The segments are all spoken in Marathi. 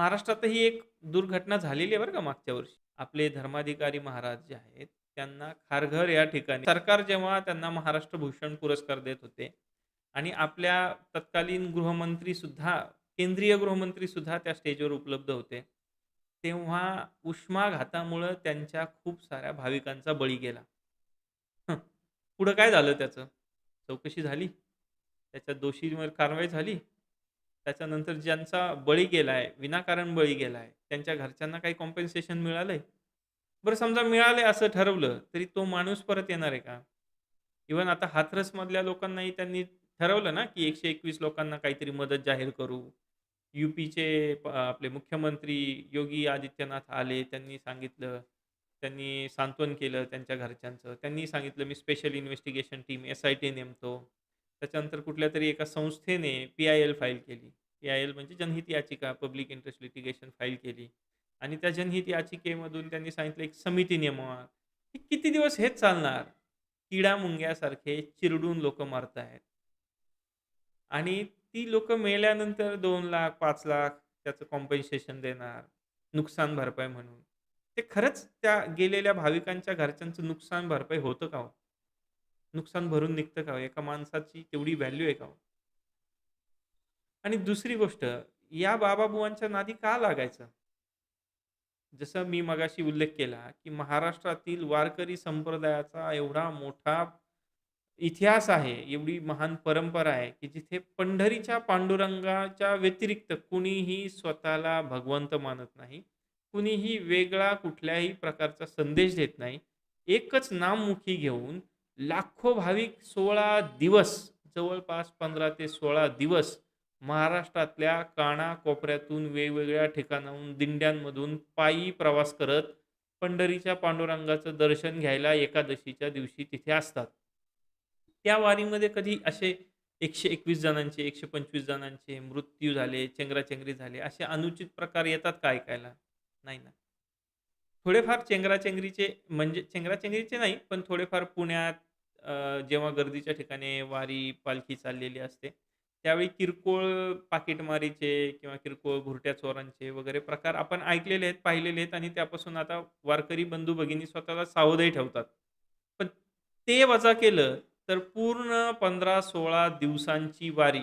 महाराष्ट्रातही एक दुर्घटना झालेली आहे बरं का मागच्या वर्षी. आपले धर्माधिकारी महाराज जे आहेत, त्यांना खारघर या ठिकाणी सरकार जेव्हा त्यांना महाराष्ट्र भूषण पुरस्कार देत होते आणि आपल्या तत्कालीन गृहमंत्री सुद्धा केंद्रीय गृहमंत्री सुद्धा त्या स्टेजवर उपलब्ध होते. तेव्हा उष्माघातामुळं त्यांच्या खूप साऱ्या भाविकांचा बळी गेला. पुढं काय झालं त्याचं? चौकशी झाली? त्याच्या दोषीवर कारवाई झाली? त्याच्यानंतर ज्यांचा बळी गेलाय, विनाकारण बळी गेलाय, त्यांच्या घरच्यांना काही कॉम्पेन्सेशन मिळालंय? बरं समजा मिळालंय असं ठरवलं, तरी तो माणूस परत येणार आहे का? इव्हन आता हाथरसमधल्या लोकांनाही त्यांनी ठरवलं ना, की 121 लोकांना काहीतरी मदत जाहीर करू. यूपीचे प आपले मुख्यमंत्री योगी आदित्यनाथ आले. त्यांनी सांगितलं, त्यांनी सांत्वन केलं त्यांच्या घरच्यांचं. त्यांनी सांगितलं, "मी special investigation team S I T नेमतो." त्याच्यानंतर कुठल्यातरी एका संस्थेने पी-आय-एल फाईल केली. पी-आय-एल म्हणजे जनहित याचिका, पब्लिक इंटरेस्ट लिटिगेशन फाईल केली आणि त्या जनहित याचिकेमधून त्यांनी सांगितलं, एक समिती नेमवा. हे किती दिवस हेच चालणार? किडा-मुंग्यासारखे चिरडून लोकं मरतायत. आणि ती लोकं मेल्यानंतर दोन लाख पाच लाख त्याचं कॉम्पेन्सेशन देणार, नुकसान भरपाई म्हणून. ते खरंच त्या गेलेल्या भाविकांच्या घरच्यांचं नुकसान भरपाई होतं का हो? नुकसान भरून निघतं का हो? एका माणसाची तेवढी व्हॅल्यू आहे का हो? आणि दुसरी गोष्ट, या बाबाबुवांच्या नादी का लागायचं? जसं मी मगाशी उल्लेख केला, की महाराष्ट्रातील वारकरी संप्रदायाचा एवढा मोठा इतिहास आहे, एवढी महान परंपरा आहे, की जिथे पंढरीच्या पांडुरंगाच्या व्यतिरिक्त कुणीही स्वतःला भगवंत मानत नाही. कुणीही वेगळा कुठल्याही प्रकारचा संदेश देत नाही. एकच नाममुखी घेऊन लाखो भाविक 16 दिवस, जवळपास 15 ते 16 दिवस महाराष्ट्रातल्या कानाकोपऱ्यातून, वेगवेगळ्या ठिकाणाहून, दिंड्यांमधून पायी प्रवास करत पंढरीच्या पांडुरंगाचं दर्शन घ्यायला एकादशीच्या दिवशी तिथे असतात. त्या वारीमध्ये कधी असे 121 जणांचे, 125 जणांचे मृत्यू झाले, चेंगराचेंगरी झाले असे अनुचित प्रकार येतात काय ऐकायला? नाही ना. थोडेफार चेंगराचेंगरीचे म्हणजे चेंगराचेंगरीचे नाही, पण थोडेफार पुण्यात अ, जेव्हा गर्दीच्या ठिकाणी वारी, पालखी चाललेली असते, त्यावेळी किरकोळ पाकीटमारीचे किंवा किरकोळ भुरट्या चोरांचे वगैरे प्रकार आपण ऐकलेले आहेत, पाहिलेले आहेत आणि त्यापासून आता वारकरी बंधू-भगिनी स्वतःला सावधही ठेवतात. पण ते वजा केलं, तर पूर्ण 15-16 दिवसांची वारी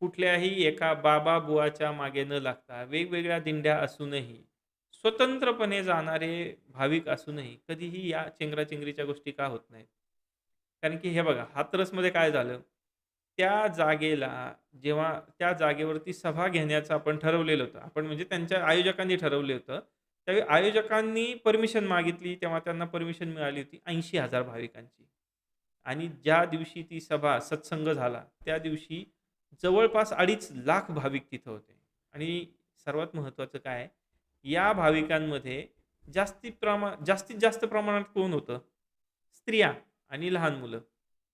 कुठल्याही एका बाबा-बुवाच्या मागे न लागता, वेगवेगळ्या दिंड्या असूनही, स्वतंत्रपणे जाणारे भाविक असूनही, कधीही या चेंगराचेंगरीच्या गोष्टी का होत नाहीत? कारण की हे बघा, हाथरसमध्ये काय झालं? त्या जागेला जेव्हा त्या जागेवरती सभा घेण्याचं आपण ठरवलेलं होतं. आपण म्हणजे त्यांच्या आयोजकांनी ठरवलं होतं. त्यावेळी आयोजकांनी परमिशन मागितली, तेव्हा त्यांना परमिशन मिळाली होती 80,000 भाविकांची. आणि ज्या दिवशी ती सभा, सत्संग झाला, त्या दिवशी जवळपास 2.5 लाख भाविक तिथं होते. आणि सर्वात महत्त्वाचं काय आहे, या भाविकांमध्ये जास्तीत प्रमा जास्तीत जास्त प्रमाणात कोण होतं? स्त्रिया आणि लहान मुलं.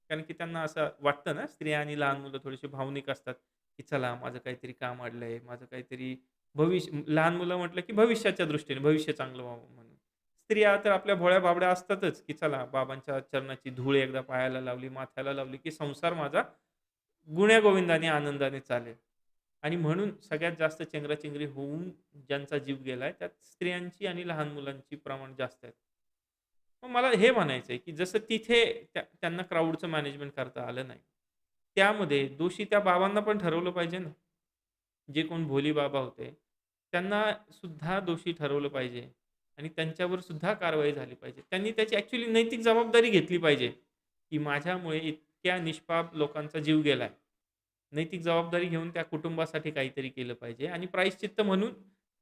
कारण की त्यांना असं वाटतं ना, स्त्रिया आणि लहान मुलं थोडेसे भावनिक असतात, की चला माझं काहीतरी काम अडलंय, माझं काहीतरी भविष्य लहान मुलं म्हटलं, की भविष्याच्या दृष्टीने, भविष्य चांगलं व्हावं म्हणून. स्त्रिया तर आपल्या भोळ्या बाबड्या असतातच, की चला बाबांच्या चरणाची धूळ एकदा पायाला लावली, माथ्याला लावली, की संसार माझा गुण्यागोविंदाने, आनंदाने चालेल. आणि म्हणून सगळ्यात जास्त चेंगराचेंगरी होऊन ज्यांचा जीव गेलाय, त्यात स्त्रियांची आणि लहान मुलांची प्रमाण जास्त आहे मग मला हे म्हणायचं आहे की जसं तिथे त्या त्यांना क्राउडचं मॅनेजमेंट करता आलं नाही. त्यामध्ये दोषी त्या बाबांना पण ठरवलं पाहिजे ना. जे कोण भोली बाबा होते, त्यांना सुद्धा दोषी ठरवलं पाहिजे आणि त्यांच्यावर सुद्धा कारवाई झाली पाहिजे. त्यांनी त्याची ॲक्च्युली नैतिक जबाबदारी घेतली पाहिजे, की माझ्यामुळे इतक्या निष्पाप लोकांचा जीव गेलाय. नैतिक जबाबदारी घेऊन त्या कुटुंबासाठी काहीतरी केलं पाहिजे आणि प्रायश्चित्त म्हणून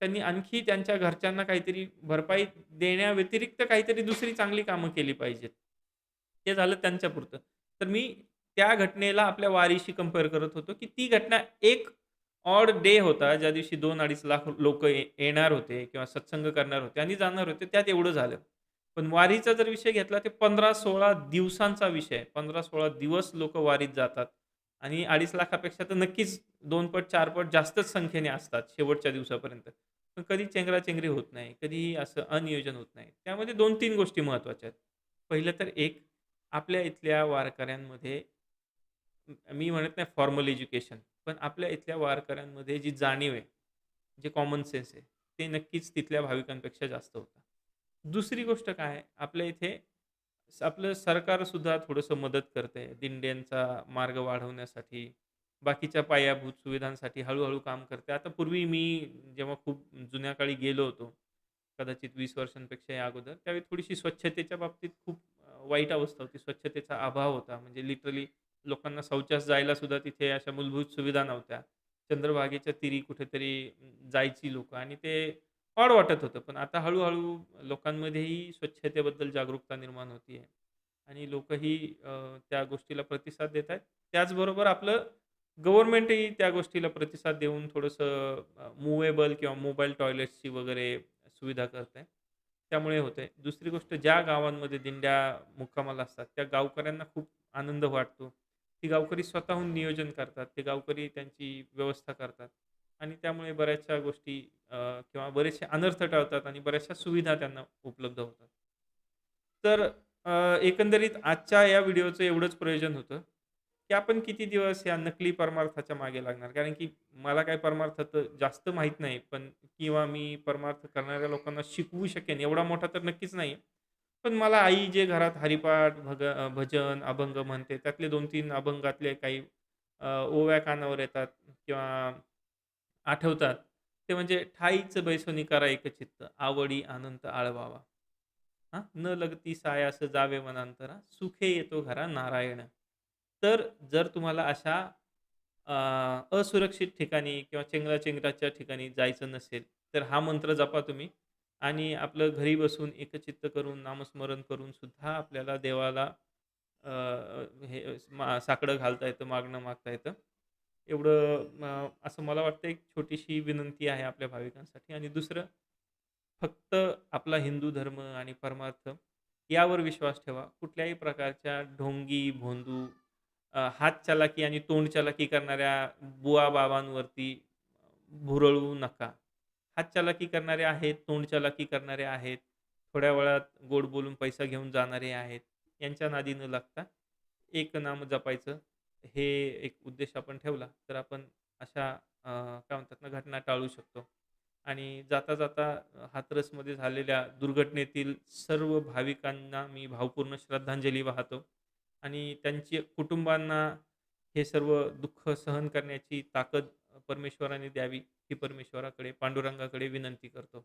त्यांनी आणखी त्यांच्या घरच्यांना काहीतरी भरपाई देण्याव्यतिरिक्त काहीतरी दुसरी चांगली कामं केली पाहिजेत. ते झालं त्यांच्यापुरतं. तर मी त्या घटनेला आपल्या वारीशी कंपेअर करत होतो, की ती घटना एक ऑड डे होता, ज्या दिवशी 2-2.5 लाख लोक येणार होते किंवा सत्संग करणार होते आणि जाणार होते, त्यात एवढं झालं. पण वारीचा जर विषय घेतला, तर 15-16 दिवसांचा विषय पंधरा सोळा दिवस लोक वारीत जातात आणि 2.5 लाखापेक्षा तर नक्कीच दोन पट, चार पट जास्तच संख्येने असतात शेवटच्या दिवसापर्यंत. पण कधी चेंगराचेंगरी होत नाही, कधी असं अनियोजन होत नाही. त्यामध्ये 2-3 गोष्टी महत्त्वाच्या आहेत. पहिलं तर एक, आपल्या इथल्या वारकऱ्यांमध्ये मी म्हणत नाही फॉर्मल एज्युकेशन, पण आपल्या इथल्या वारकऱ्यांमध्ये जी जाणीव आहे, जे कॉमन सेन्स आहे, ते नक्कीच तिथल्या भाविकांपेक्षा जास्त होतं. दुसरी गोष्ट काय आहे, आपल्या इथे स आपलं सरकारसुद्धा थोडंसं मदत करतंय. दिंड्यांचा मार्ग वाढवण्यासाठी, बाकीच्या पायाभूत सुविधांसाठी हळूहळू काम करते आता पूर्वी मी जेव्हा खूप जुन्या काळी गेलो होतो, कदाचित वीस वर्षांपेक्षा या अगोदर, त्यावेळी थोडीशी स्वच्छतेच्या बाबतीत खूप वाईट अवस्था होती. स्वच्छतेचा अभाव होता. म्हणजे लिटरली लोकांना शौचास जायला सुद्धा तिथे अशा मूलभूत सुविधा नव्हत्या. चंद्रभागेच्या तिरी कुठेतरी जायची लोक आणि ते ऑड वाटत होतं. पण आता हळूहळू लोकांमध्येही स्वच्छतेबद्दल जागरूकता निर्माण होतीये आणि लोकही त्या गोष्टीला प्रतिसाद देत आहेत. त्याचबरोबर आपलं गव्हर्नमेंटही त्या गोष्टीला प्रतिसाद देऊन थोडंसं मुवेबल किंवा मोबाईल टॉयलेट्सची वगैरे सुविधा करते त्यामुळे होते दुसरी गोष्ट ज्या गावांमध्ये दिंड्या मुक्कामाला असतात, त्या गावकऱ्यांना खूप आनंद वाटतो. ती गावकरी स्वतःहून नियोजन करतात. ते गावकरी त्यांची व्यवस्था करतात आणि त्यामुळे बऱ्याचशा गोष्टी अ, किंवा बरेचसे अनर्थ टळतात आणि बऱ्याचशा सुविधा त्यांना उपलब्ध होतात. तर अ, एकंदरीत आजच्या या व्हिडिओचं एवढंच प्रयोजन होतं, की आपण किती दिवस या नकली परमार्थाच्या मागे लागणार. कारण की मला काही परमार्थ तर जास्त माहीत नाही, पण किंवा मी परमार्थ करणाऱ्या लोकांना शिकवू शकेन एवढा मोठा तर नक्कीच नाही. पण मला आई जे घरात हरिपाठ, भग भजन, अभंग म्हणते, त्यातले 2-3 अभंगातले काही ओव्या कानावर येतात किंवा आठवतात. ते म्हणजे ठाईच बैसोनी करा एकचित्त, आवडी आनंद आळवावा. हां, न लगती सायास जावे वनांतरा, सुखे येतो घरा नारायण. तर जर तुम्हाला अशा अ, असुरक्षित ठिकाणी किंवा चेंगरा-चेंगराच्या ठिकाणी जायचं नसेल, तर हा मंत्र जपा तुम्ही आणि आपलं घरी बसून एकचित्त करून, नामस्मरण करून सुद्धा आपल्याला देवाला अ, हे मा साकडं घालता येतं, मागणं मागता येतं. एवढं असं मला वाटतं एक छोटीशी विनंती आहे आपल्या भाविकांसाठी आणि दुसरं फक्त आपला हिंदू धर्म आणि परमार्थ यावर विश्वास ठेवा. कुठल्याही प्रकारच्या ढोंगी, भोंदू, अ, हातचलाकी आणि तोंडचलाकी करणाऱ्या बुवा-बाबांवरती भुरळू नका. हातचलाकी करणारे आहेत, तोंडचलाकी करणारे आहेत, थोड्या वेळात गोड बोलून पैसा घेऊन जाणारे आहेत. यांच्या नादी न लागता एक नाम जपायचं, हे एक उद्देश आपण ठेवला, तर आपण अशा अ, काय म्हणतात ना, घटना टाळू शकतो. आणि जाता-जाता अ, हाथरसमध्ये झालेल्या दुर्घटनेतील सर्व भाविकांना मी भावपूर्ण श्रद्धांजली वाहतो आणि त्यांचे कुटुंबांना हे सर्व दुःख सहन करण्याची ताकद परमेश्वराने द्यावी, ही परमेश्वराकडे, पांडुरंगाकडे विनंती करतो.